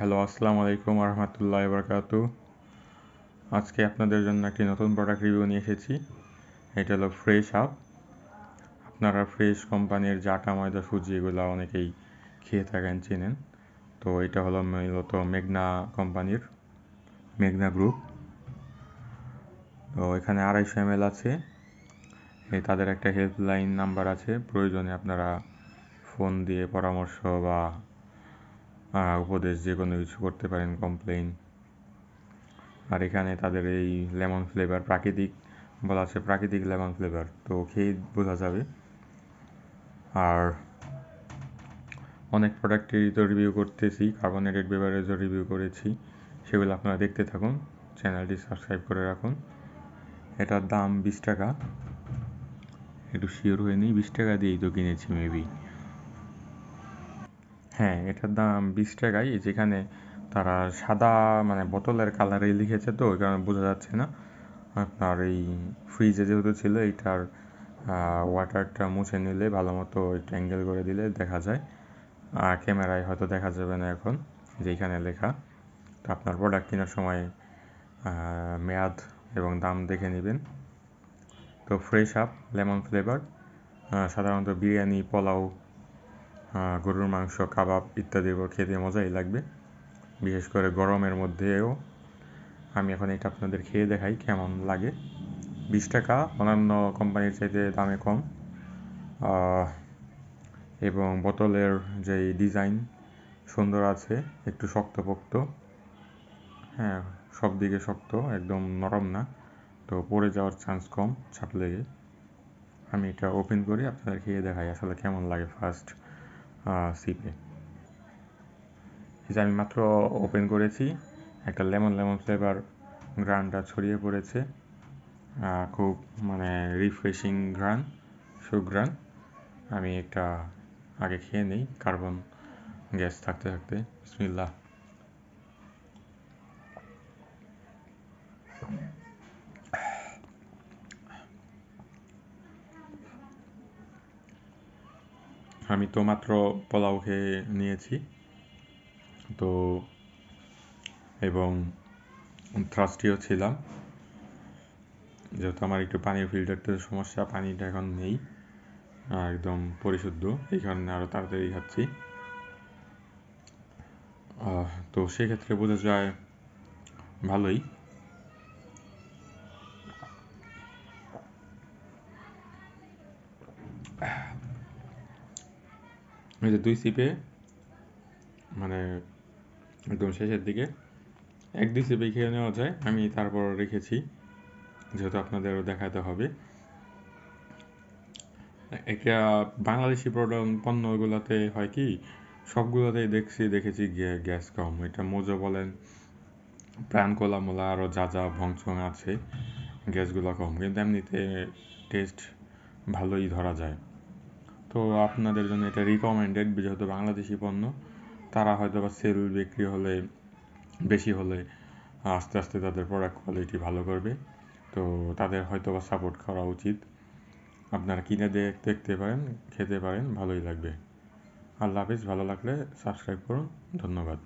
Hello, আসসালামু আলাইকুম রহমতুল্লাহ বরকাত আজকে আপনাদের জন্য একটি নতুন প্রোডাক্ট রিভিউ নিয়ে এসেছি। এটা হলো ফ্রেশ আপ আপনারা ফ্রেশ কোম্পানির জাটা, ময়দা, সুজি এগুলো অনেকেই খেয়ে থাকেন, চেনেন। তো এটা হলো মূলত মেঘনা কোম্পানির, মেঘনা গ্রুপ তো এখানে আড়াইশো এম আছে। তাদের একটা হেল্পলাইন নাম্বার আছে। প্রয়োজনে আপনারা ফোন দিয়ে পরামর্শ বা উপদেশ যে কোনো কিছু করতে পারেন কমপ্লেন আর এখানে তাদের এই লেমন ফ্লেভার প্রাকৃতিক, বলা আছে প্রাকৃতিক লেমন ফ্লেভার তো খেয়ে বোঝা যাবে। আর অনেক প্রোডাক্টেরই তো রিভিউ করতেছি কার্বনেটেড বেভারেজও রিভিউ করেছি, সেগুলো আপনারা দেখতে থাকুন চ্যানেলটি সাবস্ক্রাইব করে রাখুন। এটার দাম বিশ টাকা, একটু শিওর হয়ে নিই, বিশ টাকা দিয়েই তো কিনেছি মেবি হ্যাঁ এটার দাম বিশ টাকাই যেখানে তারা সাদা মানে বোতলের কালারেই লিখেছে তো, ওই কারণে বোঝা যাচ্ছে না। আপনার এই ফ্রিজে যেহেতু ছিল, এইটার ওয়াটারটা মুছে নিলে ভালো মতো একটু অ্যাঙ্গেল করে দিলে দেখা যায়। আর ক্যামেরায় হয়তো দেখা যাবে না এখন, যেখানে লেখা। তো আপনার প্রোডাক্ট কেনার সময় মেয়াদ এবং দাম দেখে নেবেন। তো ফ্রেশ আপ লেমন ফ্লেভার সাধারণত বিরিয়ানি, পোলাও গরুর মাংস, কাবাব ইত্যাদি খেতে মজাই লাগবে। বিশেষ করে গরমের মধ্যেও আমি এখন এটা আপনাদের খেয়ে দেখাই কেমন লাগে। বিশ টাকা, অন্যান্য কোম্পানির চাইতে দামে কম। এবং বোতলের যেই ডিজাইন সুন্দর আছে, একটু শক্তপোক্ত। হ্যাঁ সব দিকে শক্ত, একদম নরম না। তো পড়ে যাওয়ার চান্স কম, ছাপ লেগে। আমি এটা ওপেন করি, আপনাদের খেয়ে দেখাই আসলে কেমন লাগে ফার্স্ট সিপে যে আমি মাত্র ওপেন করেছি, একটা লেমন লেমন ফ্লেভার গ্রানটা ছড়িয়ে পড়েছে খুব মানে রিফ্রেশিং গ্রান সুগ্রান আমি একটা আগে খেয়ে নিই কার্বন গ্যাস থাকতে থাকতে। বিসমিল্লা আমি তো মাত্র পোলাও খেয়ে নিয়েছি। তো এবং থ্রাস্টিও ছিলাম। যেহেতু আমার একটু পানির ফিল্টারটার সমস্যা, পানিটা এখন নেই, একদম পরিশুদ্ধ। এই কারণে আরও তাড়াতাড়ি খাচ্ছি। তো সেক্ষেত্রে বোঝা যায় ভালোই। এই যে দুই সিপে মানে একদম শেষের দিকে, এক দুই সিপে খেয়ে নেওয়া যায়। আমি তারপর রেখেছি, যেহেতু আপনাদেরও দেখাতে হবে। এটা বাংলাদেশি প্রোডাক্ট পণ্যগুলোতে হয় কি, সবগুলোতেই দেখছি, দেখেছি গ্যাস কম। এটা মোজো বলেন, প্রাণ কোলা মোলা আরও যা যা ভংচং আছে, গ্যাসগুলো কম। কিন্তু এমনিতে টেস্ট ভালোই ধরা যায়। তো আপনাদের জন্য এটা রিকমেন্ডেড যেহেতু বাংলাদেশি পণ্য, তারা হয়তো বা সেল বিক্রি হলে, বেশি হলে আস্তে আস্তে তাদের প্রোডাক্ট কোয়ালিটি ভালো করবে। তো তাদের হয়তো বা সাপোর্ট করা উচিত। আপনারা কিনে দেখতে পারেন, খেতে পারেন, ভালোই লাগবে। আল্লাহ হাফিজ, ভালো লাগলে সাবস্ক্রাইব করুন। ধন্যবাদ।